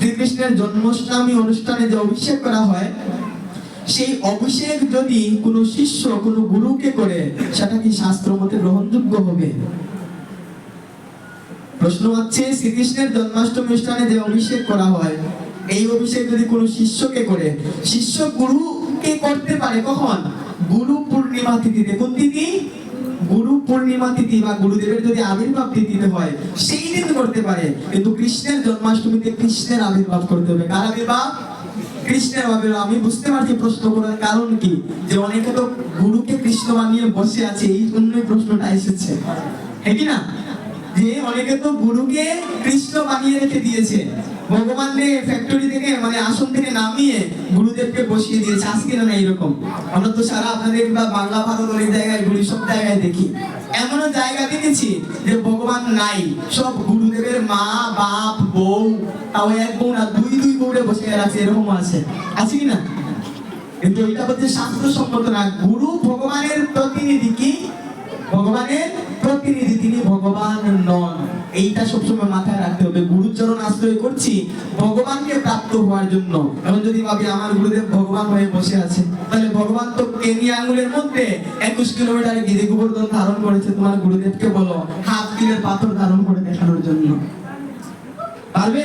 শ্রীকৃষ্ণের জন্মাষ্টমী অনুষ্ঠানে যে অভিষেক করা হয়, সেই অভিষেক যদি কোনো শিষ্য, কোনো গুরুকে করে, সেটা কি শাস্ত্র মতে গ্রহণযোগ্য হবে? প্রশ্ন হচ্ছে শ্রীকৃষ্ণের জন্মাষ্টমী অনুষ্ঠানে যে অভিষেক করা হয়, এই অভিষেক যদি কোনো শিষ্যকে করে, শিষ্য গুরুকে করতে পারে কখন? গুরু পূর্ণিমা তিথিতে। কোন তিথি? পূর্ণিমা তিথি বা গুরুদেবের যদি আবির্ভাব তিথিতে হয়, সেই দিন করতে পারে। কিন্তু কৃষ্ণের জন্মাষ্টমীতে কৃষ্ণের আবির্ভাব করতে হবে। কার আবির্ভাব? কৃষ্ণের আবির্ভাব। আমি বুঝতে পারছি প্রশ্ন করার কারণ কি? যে অনেকে তো গুরুকে কৃষ্ণ বানিয়ে বসে আছে, এই জন্যই প্রশ্নটা এসেছে। হ্যাঁ কি না? যে অনেকে তো গুরুকে কৃষ্ণ বানিয়ে রেখে দিয়েছে। ভগবান ফ্যাক্টরি থেকে মানে আসন থেকে নামিয়ে গুরুদেবকে বসিয়ে দিয়েছে। আজকে না এইরকম আমরা তো সারা আপনাদের বা বাংলা ভারত অনেক জায়গায় গুলি সব জায়গায় দেখি। এমনও জায়গা দেখেছি যে ভগবান নাই। সব গুরুদেবের মা, বাপ, বউ, তাও এক বউ না, দুই দুই বউরে বসে আছে, এরকম আছে। আছে কি না? কিন্তু এটা হচ্ছে শাস্ত্রসম্মত না। গুরু ভগবানের প্রতিনিধি কি? ভগবানের প্রতিনিধি তিনি ভগবান নন। এইটা সবসময় মাথায় রাখতে হবে। গুরুচরণ আশ্রয় করছি ভগবানকে প্রাপ্ত হওয়ার জন্য। এখন যদি ভাবি আমার গুরুদেব ভগবান হয়ে বসে আছে, তাহলে ভগবান তো কেনি আঙ্গুলের মধ্যে একুশ কিলোমিটারে গিরি গোবর্ধন ধারণ করেছে। তোমার গুরুদেবকে বলো হাত কিলের পাথর ধারণ করে দেখানোর জন্য। পারবে?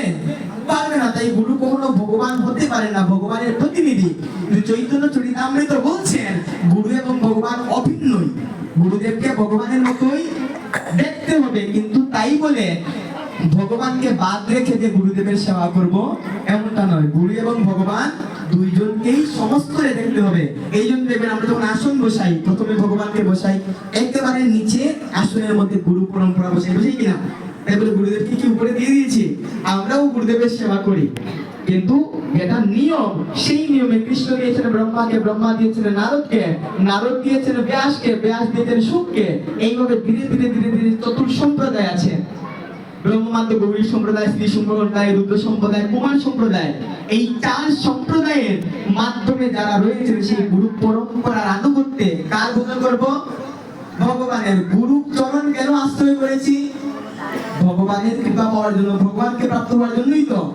পারবে না। তাই গুরু কখনো ভগবান হতে পারে না, ভগবানের প্রতিনিধি। কিন্তু চৈতন্য চরিতামৃত বলছেন, গুরু এবং ভগবান অভিন্নই। গুরুদেবকে ভগবানের মতোই দেখতে হবে, কিন্তু তাই বলে ভগবানকে বাদ রেখে যে গুরুদেবের সেবা করব, এমনটা নয়। গুরু এবং ভগবান দুইজনকেই সমস্তরে দেখতে হবে। এই জন্য দেখবেন আমরা যখন আসন বসাই, প্রথমে ভগবানকে বসাই, একেবারে নিচে আসনের মধ্যে গুরু পরম্পরা বসাই বুঝি কিনা? তাই বলে গুরুদেবকে কি উপরে দিয়ে দিয়েছি? আমরাও গুরুদেবের সেবা করি। কিন্তু এটা নিয়ম, সেই নিয়মে কৃষ্ণ দিয়েছেন ব্রহ্মাকে, ব্রহ্মা দিয়েছেন নারদকে, নারদ দিয়েছেন ব্যাসকে, ব্যাস দিয়েছেন শুককে এইভাবে ধীরে ধীরে ধীরে ধীরে চতুর সম্প্রদায় আছে। গৌরী সম্প্রদায় সম্প্রদায়, রুদ্র সম্প্রদায়, কুমার সম্প্রদায়। এই চার সম্প্রদায়ের মাধ্যমে যারা রয়েছেন, সেই গুরু পরম্পরার আনুগত্যে কার ভোজন করব? ভগবানের গুরু চরণ কেন আশ্রয় করেছি? ভগবানের কৃপা পাওয়ার জন্য, ভগবানকে প্রাপ্ত হওয়ার জন্যই তো।